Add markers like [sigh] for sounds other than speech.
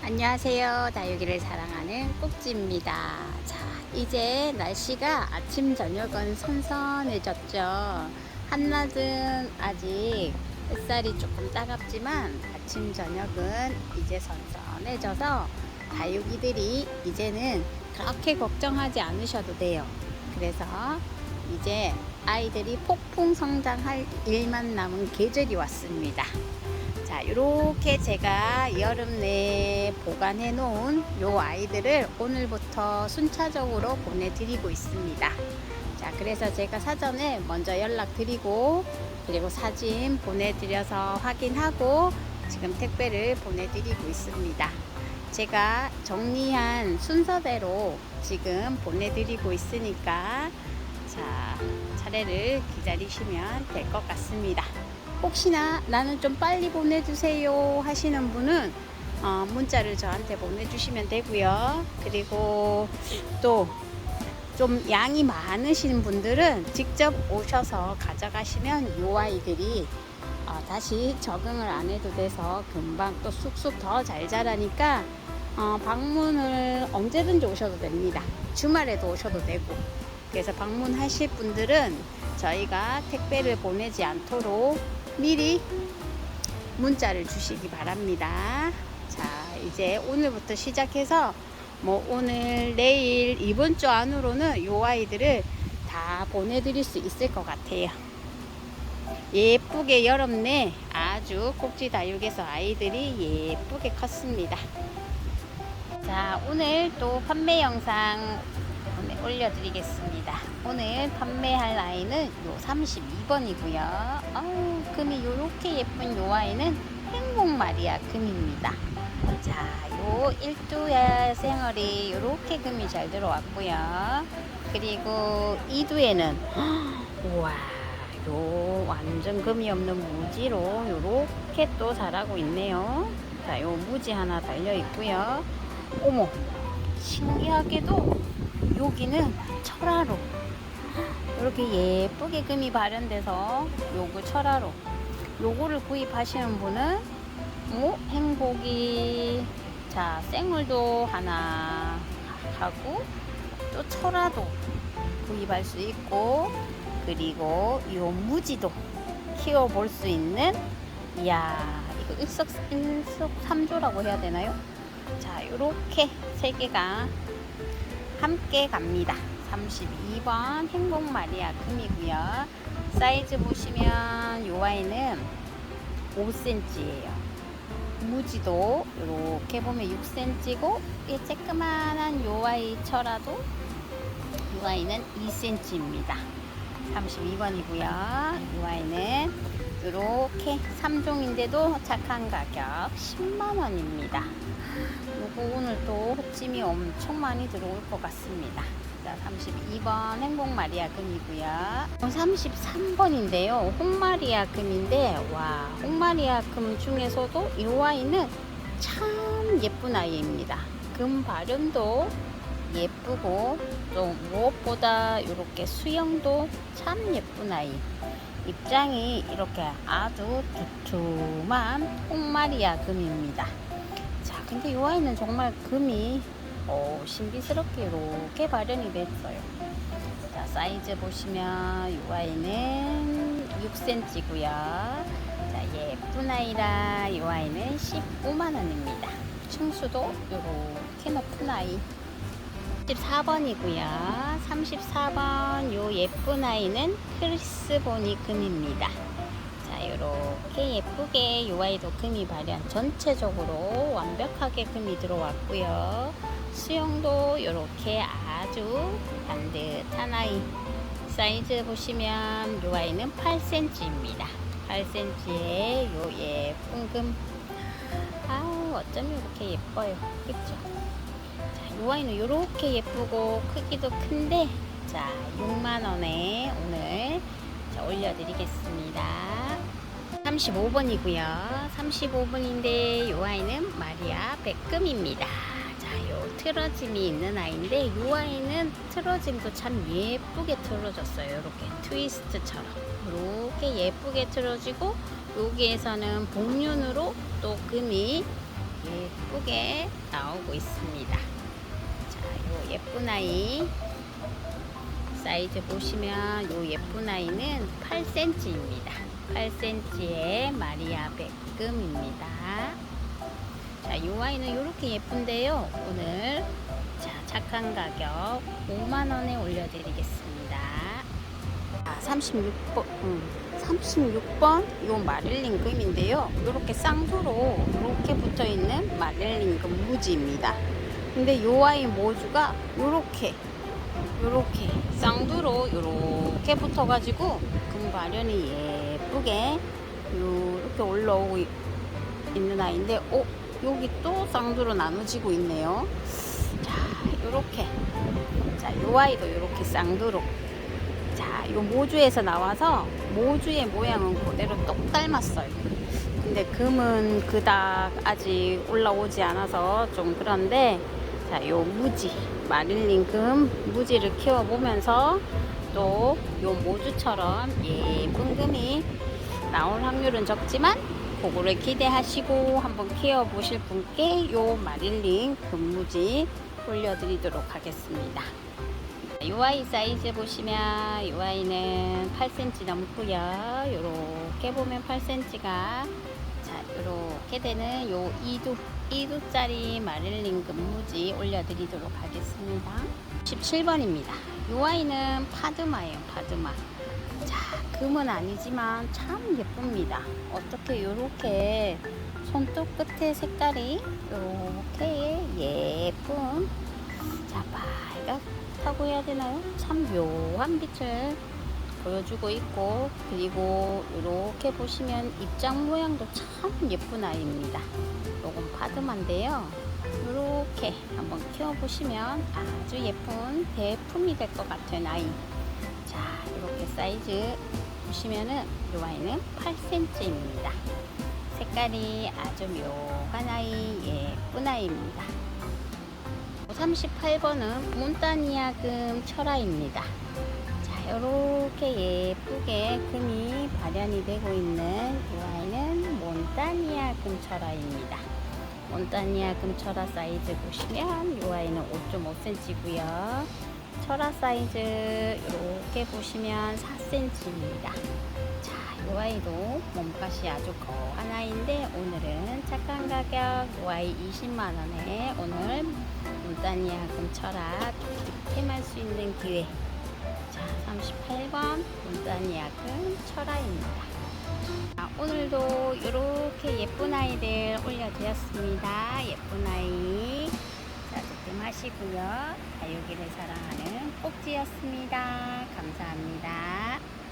안녕하세요. 다육이를 사랑하는 꼭지입니다. 자, 이제 날씨가 아침, 저녁은 선선해졌죠. 한낮은 아직 햇살이 조금 따갑지만 아침, 저녁은 이제 선선해져서 다육이들이 이제는 그렇게 걱정하지 않으셔도 돼요. 그래서 이제 아이들이 폭풍 성장할 일만 남은 계절이 왔습니다. 자, 이렇게 제가 여름 내에 보관해 놓은 요 아이들을 오늘부터 순차적으로 보내드리고 있습니다. 자, 그래서 제가 사전에 먼저 연락드리고 그리고 사진 보내드려서 확인하고 지금 택배를 보내드리고 있습니다. 제가 정리한 순서대로 지금 보내드리고 있으니까 자, 차례를 기다리시면 될 것 같습니다. 혹시나 나는 좀 빨리 보내주세요 하시는 분은 어, 문자를 저한테 보내주시면 되고요. 그리고 또 좀 양이 많으신 분들은 직접 오셔서 가져가시면 요 아이들이 어, 다시 적응을 안 해도 돼서 금방 또 쑥쑥 더 잘 자라니까 어, 방문을 언제든지 오셔도 됩니다. 주말에도 오셔도 되고. 그래서 방문하실 분들은 저희가 택배를 보내지 않도록 미리 문자를 주시기 바랍니다. 자, 이제 오늘부터 시작해서 뭐 오늘, 내일, 이번 주 안으로는 요 아이들을 다 보내드릴 수 있을 것 같아요. 예쁘게 여름 내 아주 꼭지 다육에서 아이들이 예쁘게 컸습니다. 자, 오늘 또 판매 영상 올려드리겠습니다. 오늘 판매할 아이는 요 32번이고요. 아우, 금이 요렇게 예쁜 요 아이는 행복 마리아 금입니다. 자, 요 일두야 생얼이 요렇게 금이 잘 들어왔고요. 그리고 이두에는 [gasps] 우와, 요 완전 금이 없는 무지로 요렇게 또 자라고 있네요. 자, 요 무지 하나 달려 있고요. 어머, 신기하게도 여기는 철화로 이렇게 예쁘게 금이 발현돼서 요거 철화로 요거를 구입하시는 분은 뭐 행복이 자 생물도 하나 하고 또 철화도 구입할 수 있고 그리고 요 무지도 키워볼 수 있는 이야 이거 일석 일석삼조라고 해야 되나요? 자, 이렇게 세 개가 함께 갑니다. 32번 행복 마리아 금이고요. 사이즈 보시면 요 아이는 5cm예요. 무지도 이렇게 보면 6cm고 이 쬐끄만한 요 아이 철화도 요 아이는 2cm입니다. 32번이고요. 요 아이는 이렇게 3종인데도 착한 가격 10만원입니다. 요거 오늘 또 흑짐이 엄청 많이 들어올 것 같습니다. 자, 32번 행복 마리아 금이고요. 33번인데요. 홍마리아 금인데, 와, 홍마리아 금 중에서도 이 아이는 참 예쁜 아이입니다. 금 발현도 예쁘고, 또 무엇보다 이렇게 수영도 참 예쁜 아이. 입장이 이렇게 아주 두툼한 홍마리아 금입니다. 자, 근데 이 아이는 정말 금이 어, 신비스럽게 이렇게 발현이 됐어요. 자, 사이즈 보시면 이 아이는 6cm고요. 자, 예쁜 아이라 이 아이는 15만 원입니다. 층수도 이렇게 높은 아이. 34번이고요. 34번 요 예쁜 아이는 크리스보니 금입니다. 자, 이렇게 예쁘게 요 아이도 금이 발현 전체적으로 완벽하게 금이 들어왔고요. 수영도 이렇게 아주 반듯한 아이. 사이즈 보시면 요 아이는 8cm입니다. 8cm의 요 예쁜 금. 아우, 어쩜 이렇게 예뻐요. 그쵸? 이 아이는 이렇게 예쁘고 크기도 큰데 자 6만원에 오늘 자, 올려드리겠습니다. 35번이고요. 35번인데 이 아이는 마리아 백금입니다. 자요 틀어짐이 있는 아이인데 이 아이는 틀어짐도 참 예쁘게 틀어졌어요. 이렇게 트위스트처럼. 이렇게 예쁘게 틀어지고 여기에서는 복륜으로 또 금이 예쁘게 나오고 있습니다. 예쁜 아이 사이즈 보시면 요 예쁜 아이는 8cm입니다. 8cm의 마리아 백금입니다. 자, 요 아이는 이렇게 예쁜데요. 오늘 자, 착한 가격 5만 원에 올려드리겠습니다. 아, 36번, 음, 36번 요 마릴린 금인데요. 이렇게 쌍두로 이렇게 붙어 있는 마릴린 금 무지입니다. 근데 요 아이 모주가 요렇게 요렇게 쌍두로 요렇게 붙어가지고 금 발현이 예쁘게 요렇게 올라오고 있- 있는 아이인데, 어 여기 또 쌍두로 나눠지고 있네요. 자, 요렇게 자, 요 아이도 요렇게 쌍두로 자, 요 모주에서 나와서 모주의 모양은 그대로 똑 닮았어요. 근데 금은 그닥 아직 올라오지 않아서 좀 그런데 자, 요 무지 마릴린 금 무지를 키워보면서 또 요 모주처럼 예쁜 금이 나올 확률은 적지만 그거를 기대하시고 한번 키워보실 분께 요 마릴린 금무지 올려드리도록 하겠습니다. 요 아이 사이즈 보시면 요 아이는 8cm 넘고요. 요렇게 보면 8cm가 자 요렇게 되는 요 2두 2두짜리 마릴린 금무지 올려드리도록 하겠습니다. 17번입니다. 요 아이는 파드마예요. 파드마. 자 금은 아니지만 참 예쁩니다. 어떻게 요렇게 손톱 끝에 색깔이 요렇게 예쁜 자 빨갛다고 해야 되나요? 참 묘한 빛을 보여주고 있고 그리고 이렇게 보시면 입장 모양도 참 예쁜 아이입니다. 요건 파드만데요. 이렇게 한번 키워보시면 아주 예쁜 대품이 될 것 같은 아이. 자 이렇게 사이즈 보시면은 이 아이는 8cm입니다. 색깔이 아주 묘한 아이 예쁜 아이입니다. 38번은 몬타니아금 철화입니다. 자, 이렇게 예쁘게 금이 발현이 되고 있는 이 아이는 몬타니아 금 철화입니다. 몬타니아 금 철화 사이즈 보시면 이 아이는 5.5cm고요. 철화 사이즈 이렇게 보시면 4cm입니다. 자, 이 아이도 몸값이 아주 거한 아이인데 오늘은 착한 가격 이 아이 20만 원에 오늘 문다니아 금철학 득템할 수 있는 기회. 자, 38번 문다니아 금철화입니다. 자, 오늘도 이렇게 예쁜 아이들 올려드렸습니다. 예쁜 아이. 자, 득템하시고요. 다육이를 사랑하는 꼭지였습니다. 감사합니다.